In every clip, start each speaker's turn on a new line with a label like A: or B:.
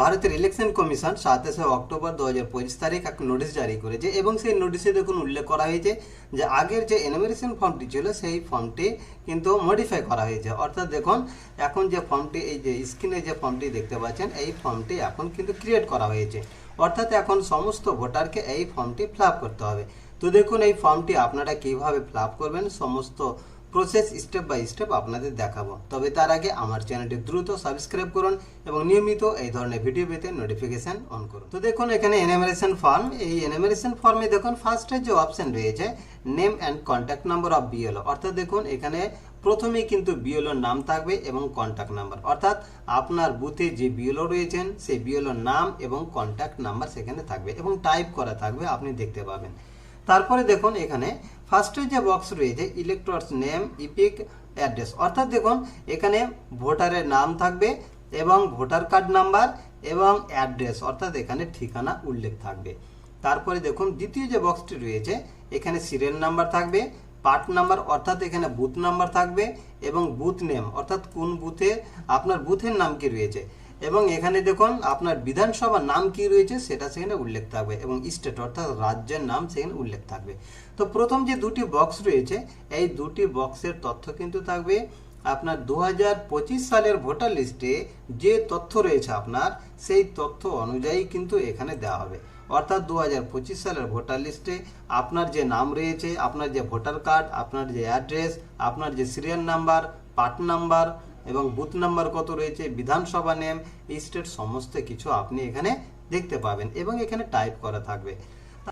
A: ভারতের election commission সাতাশে October দু হাজার পঁচিশ তারিখ এক নোটিশ জারি করেছে এবং সেই নোটিশে দেখুন উল্লেখ করা হয়েছে যে আগের যে এনুমারেশন ফর্মটি ছিল, সেই ফর্মটি কিন্তু মডিফাই করা হয়েছে। অর্থাৎ দেখুন, এখন যে ফর্মটি এই যে স্ক্রিনে যে ফর্মটি দেখতে পাচ্ছেন, এই ফর্মটি এখন কিন্তু ক্রিয়েট করা হয়েছে। অর্থাৎ এখন সমস্ত ভোটারকে এই ফর্মটি ফিল করতে হবে। তো দেখুন, এই ফর্মটি আপনারা কীভাবে ফিল করবেন, সমস্ত প্রসেস স্টেপ বাই স্টেপ আপনাদের দেখাবো। তবে তার আগে আমার চ্যানেলটি দ্রুত সাবস্ক্রাইব করুন এবং নিয়মিত এই ধরনের ভিডিও পেতে নোটিফিকেশন অন করুন। তো দেখুন, এখানে এনামেরেশন ফর্ম এই এনামেরেশন ফর্মে দেখুন ফার্স্টের যে অপশন রয়েছে name and contact number of BLO অর্থাৎ দেখুন, এখানে প্রথমেই কিন্তু বিএলওর নাম থাকবে এবং কন্ট্যাক্ট নাম্বার অর্থাৎ আপনার বুথে যে বিএলও রয়েছেন, সেই বিএলওর নাম এবং কন্ট্যাক্ট নাম্বার সেখানে থাকবে এবং টাইপ করা থাকবে, আপনি দেখতে পাবেন। তারপরে দেখুন, এখানে ফার্স্টে যে বক্স রয়েছে ইলেকট্রস নেম ইপিক অ্যাড্রেস অর্থাৎ দেখুন, এখানে ভোটারের নাম থাকবে এবং ভোটার কার্ড নাম্বার এবং অ্যাড্রেস অর্থাৎ এখানে ঠিকানা উল্লেখ থাকবে। তারপরে দেখুন, দ্বিতীয় যে বক্সটি রয়েছে, এখানে সিরিয়াল নাম্বার থাকবে পার্ট নাম্বার অর্থাৎ এখানে বুথ নাম্বার থাকবে এবং বুথ নেম অর্থাৎ কোন বুথে আপনার বুথের নাম কি রয়েছে। এবং এখানে দেখুন, আপনার বিধানসভার নাম কি রয়েছে সেটা সেখানে উল্লেখ থাকবে এবং স্টেট অর্থাৎ রাজ্যের নাম সেখানে উল্লেখ থাকবে। তো প্রথম যে দুটি বক্স রয়েছে, এই দুটি বক্সের তথ্য কিন্তু থাকবে আপনার দু হাজার পঁচিশ সালের ভোটার লিস্টে যে তথ্য রয়েছে আপনার, সেই তথ্য অনুযায়ী কিন্তু এখানে দেওয়া হবে। অর্থাৎ দু হাজার পঁচিশ সালের ভোটার লিস্টে আপনার যে নাম রয়েছে, আপনার যে ভোটার কার্ড আপনার যে অ্যাড্রেস আপনার যে সিরিয়াল নাম্বার পার্ট নাম্বার এবং বুথ নাম্বার কত রয়েছে, বিধানসভা নেম স্টেট সমস্ত কিছু আপনি এখানে দেখতে পাবেন এবং এখানে টাইপ করা থাকবে।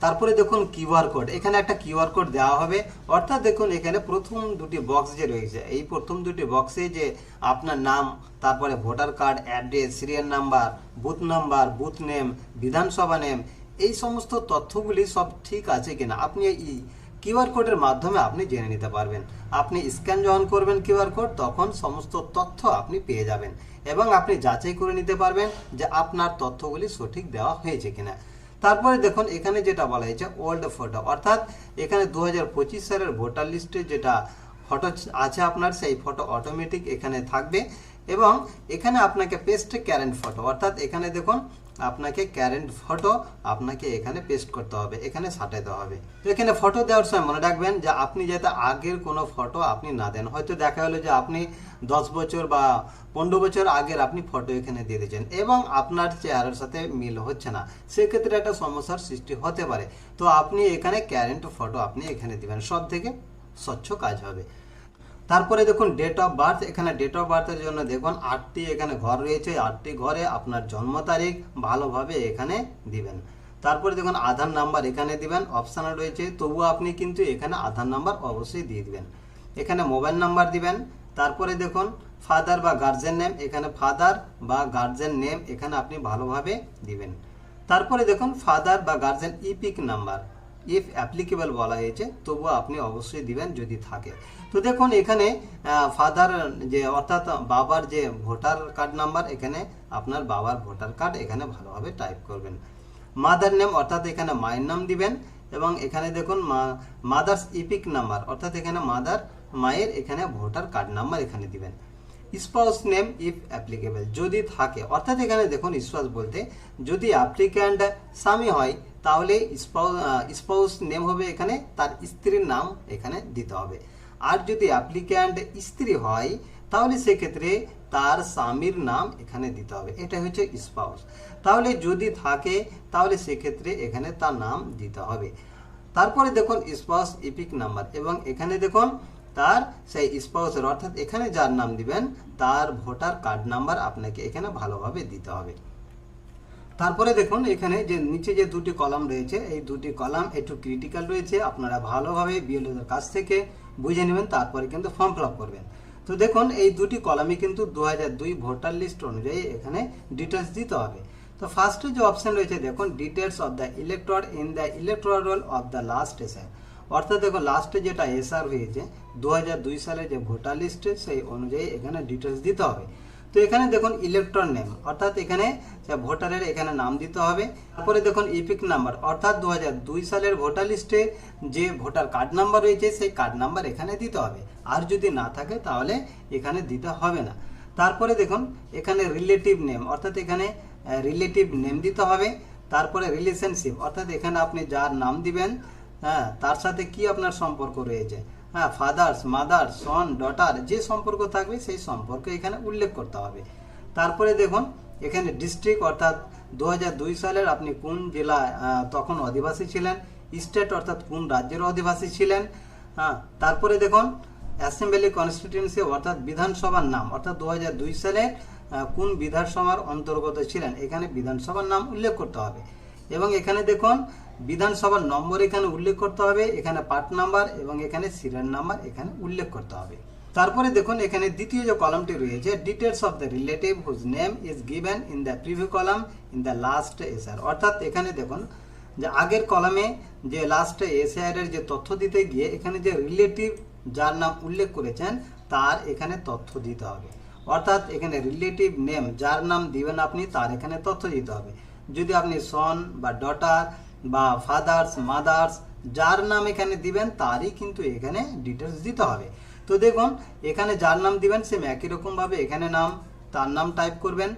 A: তারপরে দেখুন কিউআর কোড এখানে একটা কিউআর কোড দেওয়া হবে। অর্থাৎ দেখুন এখানে প্রথম দুটি বক্স যে রয়েছে, এই প্রথম দুটি বক্সে যে আপনার নাম, তারপরে voter card address serial number booth number, booth name বিধানসভা নেম এই সমস্ত তথ্যগুলি সব ঠিক আছে কিনা? আপনি এই কিউআর কোডের মাধ্যমে আপনি জেনে নিতে পারবেন। আপনি স্ক্যান যখন করবেন কিউআর কোড, তখন সমস্ত তথ্য আপনি পেয়ে যাবেন এবং আপনি যাচাই করে নিতে পারবেন যে আপনার তথ্যগুলি সঠিক দেওয়া হয়েছে কিনা। তারপরে দেখুন, এখানে যেটা বলা হয়েছে ওল্ড ফটো অর্থাৎ এখানে দু হাজার পঁচিশ সালের ভোটার লিস্টে যেটা ফটো আছে আপনার, সেই ফটো অটোমেটিক এখানে থাকবে এবং এখানে আপনাকে পেস্ট ক্যারেন্ট ফটো অর্থাৎ এখানে দেখুন আপনাকে ক্যারেন্ট ফটো আপনাকে এখানে পেস্ট করতে হবে, এখানে সাটাইতে হবে। এখানে ফটো দেওয়ার সময় মনে রাখবেন যে আপনি যাতে আগের কোনো ফটো আপনি না দেন। হয়তো দেখা হলো যে আপনি দশ বছর বা পনেরো বছর আগের আপনি ফটো এখানে দিয়ে দিয়েছেন এবং আপনার চেহারার সাথে মিল হচ্ছে না। সেক্ষেত্রে একটা সমস্যার সৃষ্টি হতে পারে। তো আপনি এখানে ক্যারেন্ট ফটো আপনি এখানে দিবেন। সব থেকে স্বচ্ছ কাজ হবে। তারপরে দেখুন ডেট অফ বার্থ এখানে ডেট অফ বার্থের জন্য দেখুন আটটি এখানে ঘর রয়েছে আটটি ঘরে আপনার জন্ম তারিখ ভালোভাবে এখানে দিবেন। তারপরে দেখুন আধার নাম্বার এখানে দিবেন অপশানে রয়েছে তবুও আপনি কিন্তু এখানে আধার নাম্বার অবশ্যই দিয়ে দিবেন। এখানে মোবাইল নাম্বার দিবেন, তারপরে দেখুন ফাদার বা গার্জেন নেম এখানে ফাদার বা গার্জেন নেম এখানে আপনি ভালোভাবে দিবেন। তারপরে দেখুন ফাদার বা guardian EPIC number if applicable বলা হয়েছে, তবুও আপনি অবশ্যই দিবেন যদি থাকে। তো দেখুন, এখানে ফাদার যে, অর্থাৎ বাবার যে ভোটার কার্ড নাম্বার এখানে আপনার বাবার ভোটার কার্ড এখানে ভালোভাবে টাইপ করবেন। মাদার নেম অর্থাৎ এখানে মায়ের নাম দিবেন এবং এখানে দেখুন মাদার্স ইপিক নাম্বার অর্থাৎ এখানে মাদার মায়ের এখানে ভোটার কার্ড নাম্বার এখানে দিবেন। স্পাউস নেম ইফ অ্যাপ্লিকেবল যদি থাকে, অর্থাৎ এখানে দেখুন স্পাউস বলতে যদি অ্যাপ্লিক্যান্ট স্বামী হয় তাহলে স্পাউস নেম হবে এখানে, তার স্ত্রীর নাম এখানে দিতে হবে। আর যদি অ্যাপ্লিক্যান্ট স্ত্রী হয়, তাহলে সেক্ষেত্রে তার স্বামীর নাম এখানে দিতে হবে। এটা হচ্ছে স্পাউস তাহলে যদি থাকে, তাহলে সেক্ষেত্রে এখানে তার নাম দিতে হবে। তারপরে দেখুন স্পাউস ইপিক নাম্বার এবং এখানে দেখুন তার সেই স্পাউসের অর্থাৎ এখানে যার নাম দিবেন, তার ভোটার কার্ড নাম্বার আপনাকে এখানে ভালোভাবে দিতে হবে। তারপরে দেখুন, এখানে যে নিচে যে দুটি কলাম রয়েছে, এই দুটি কলাম একটু ক্রিটিক্যাল রয়েছে, আপনারা ভালোভাবে বিএলওদের কাছ থেকে বুঝে নেবেন, তারপরে কিন্তু ফর্ম ফিল করবেন। তো দেখুন, এই দুটি কলামে কিন্তু দু হাজার দুই ভোটার লিস্ট অনুযায়ী এখানে ডিটেলস দিতে হবে। তো ফার্স্টে যে অপশন রয়েছে, দেখুন details of the elector in the electoral roll of the last SR অর্থাৎ দেখুন লাস্টে যেটা এসআর হয়েছে দু হাজার দুই সালে যে ভোটার লিস্টে সেই অনুযায়ী এখানে ডিটেলস দিতে হবে। তো এখানে দেখুন ইলেকট্রন নেম অর্থাৎ এখানে ভোটারের এখানে নাম দিতে হবে। তারপরে দেখুন ইপিক নাম্বার অর্থাৎ দু হাজার দুই সালের ভোটার লিস্টে যে ভোটার কার্ড নাম্বার রয়েছে, সেই কার্ড নাম্বার এখানে দিতে হবে। আর যদি না থাকে, তাহলে এখানে দিতে হবে না। তারপরে দেখুন, এখানে রিলেটিভ নেম অর্থাৎ এখানে রিলেটিভ নেম দিতে হবে। তারপরে রিলেশনশিপ অর্থাৎ এখানে আপনি যার নাম দিবেন হ্যাঁ তার সাথে কি আপনার সম্পর্ক রয়েছে? হ্যাঁ ফাদার্স মাদার সন ডটার যে সম্পর্ক থাকবে সেই সম্পর্ক এখানে উল্লেখ করতে হবে। তারপরে দেখুন, এখানে ডিস্ট্রিক্ট অর্থাৎ দু হাজার দুই সালের আপনি কোন জেলায় তখন অধিবাসী ছিলেন স্টেট অর্থাৎ কোন রাজ্যের অধিবাসী ছিলেন হ্যাঁ তারপরে দেখুন অ্যাসেম্বলি কনস্টিটিউন্সি অর্থাৎ বিধানসভার নাম, অর্থাৎ দু হাজার দুই সালে কোন বিধানসভার অন্তর্গত ছিলেন, এখানে বিধানসভার নাম উল্লেখ করতে হবে। এবং এখানে দেখুন বিধানসভার নম্বর এখানে উল্লেখ করতে হবে, এখানে পার্ট নাম্বার এবং এখানে সিরিয়াল নাম্বার এখানে উল্লেখ করতে হবে। তারপরে দেখুন, এখানে দ্বিতীয় যে কলামটি রয়েছে details of the relative whose name is given in the preview column in the last SR অর্থাৎ এখানে দেখুন, যে আগের কলামে যে লাস্ট এসআর এর যে তথ্য দিতে গিয়ে এখানে যে রিলেটিভ যার নাম উল্লেখ করেছেন, তার এখানে তথ্য দিতে হবে। অর্থাৎ এখানে রিলেটিভ নেম যার নাম দিবেন আপনি, তার এখানে তথ্য দিতে হবে। যদি আপনি সন বা ডটার বা ফাদার্স মাদার্স যার নাম এখানে দিবেন, তারই কিন্তু এখানে ডিটেলস দিতে হবে। তো দেখুন, এখানে যার নাম দিবেন সেম একই রকমভাবে এখানে নাম, তার নাম টাইপ করবেন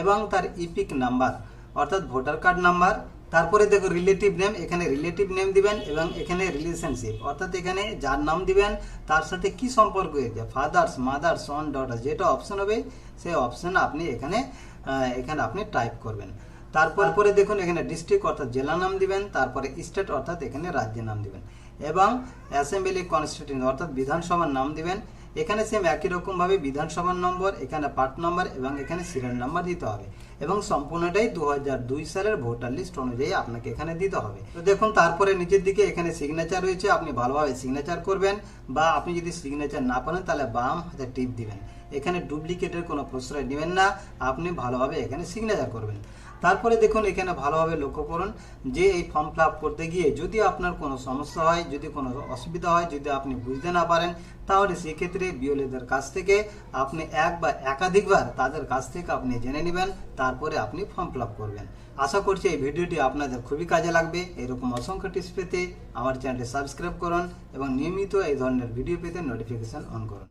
A: এবং তার ইপিক নাম্বার অর্থাৎ ভোটার কার্ড নাম্বার তারপরে দেখো রিলেটিভ নেম এখানে রিলেটিভ নেম দিবেন এবং এখানে রিলেশনশিপ অর্থাৎ এখানে যার নাম দিবেন, তার সাথে কি সম্পর্ক হয়েছে ফাদার্স মাদার সন ডটার যেটা অপশন হবে, সেই অপশন আপনি এখানে এখানে আপনি টাইপ করবেন। তারপর পরে দেখুন এখানে ডিস্ট্রিক্ট অর্থাৎ জেলা নাম দিবেন, তারপরে স্টেট অর্থাৎ এখানে রাজ্যের নাম দিবেন। এবং অ্যাসেম্বলি কনস্টিটিউন্ট অর্থাৎ বিধানসভার নাম দিবেন। এখানে সেম একই রকম ভাবে বিধানসভার নম্বর এখানে পার্ট নম্বর এবং এখানে সিরিয়াল নাম্বার দিতে হবে। এবং সম্পূর্ণটাই দু হাজার দুই সালের ভোটার লিস্ট অনুযায়ী আপনাকে এখানে দিতে হবে। তো দেখুন, তারপরে নিচের দিকে এখানে সিগনেচার রয়েছে, আপনি ভালোভাবে সিগনেচার করবেন বা আপনি যদি সিগনেচার না পারেন তাহলে বাম হাতে টিপ দিবেন। এখানে ডুপ্লিকেটের কোনো প্রশ্রয় নেবেন না, আপনি ভালোভাবে এখানে সিগনেচার করবেন। তারপরে দেখুন, এখানে ভালোভাবে লক্ষ্য করুন যে এই ফর্ম ফিল করতে গিয়ে যদি আপনার কোনো সমস্যা হয়, যদি কোনো অসুবিধা হয়, যদি আপনি বুঝতে না পারেন, তাহলে সেক্ষেত্রে বিওলেদের কাছ থেকে আপনি এক বা একাধিকবার তাদের কাছ থেকে আপনি জেনে নেবেন, তারপরে আপনি ফর্ম ফিল করবেন। আশা করছি এই ভিডিওটি আপনাদের খুবই কাজে লাগবে। এরকম অসংখ্য টিপস পেতে আমার চ্যানেলটি সাবস্ক্রাইব করুন এবং নিয়মিত এই ধরনের ভিডিও পেতে নোটিফিকেশন অন করুন।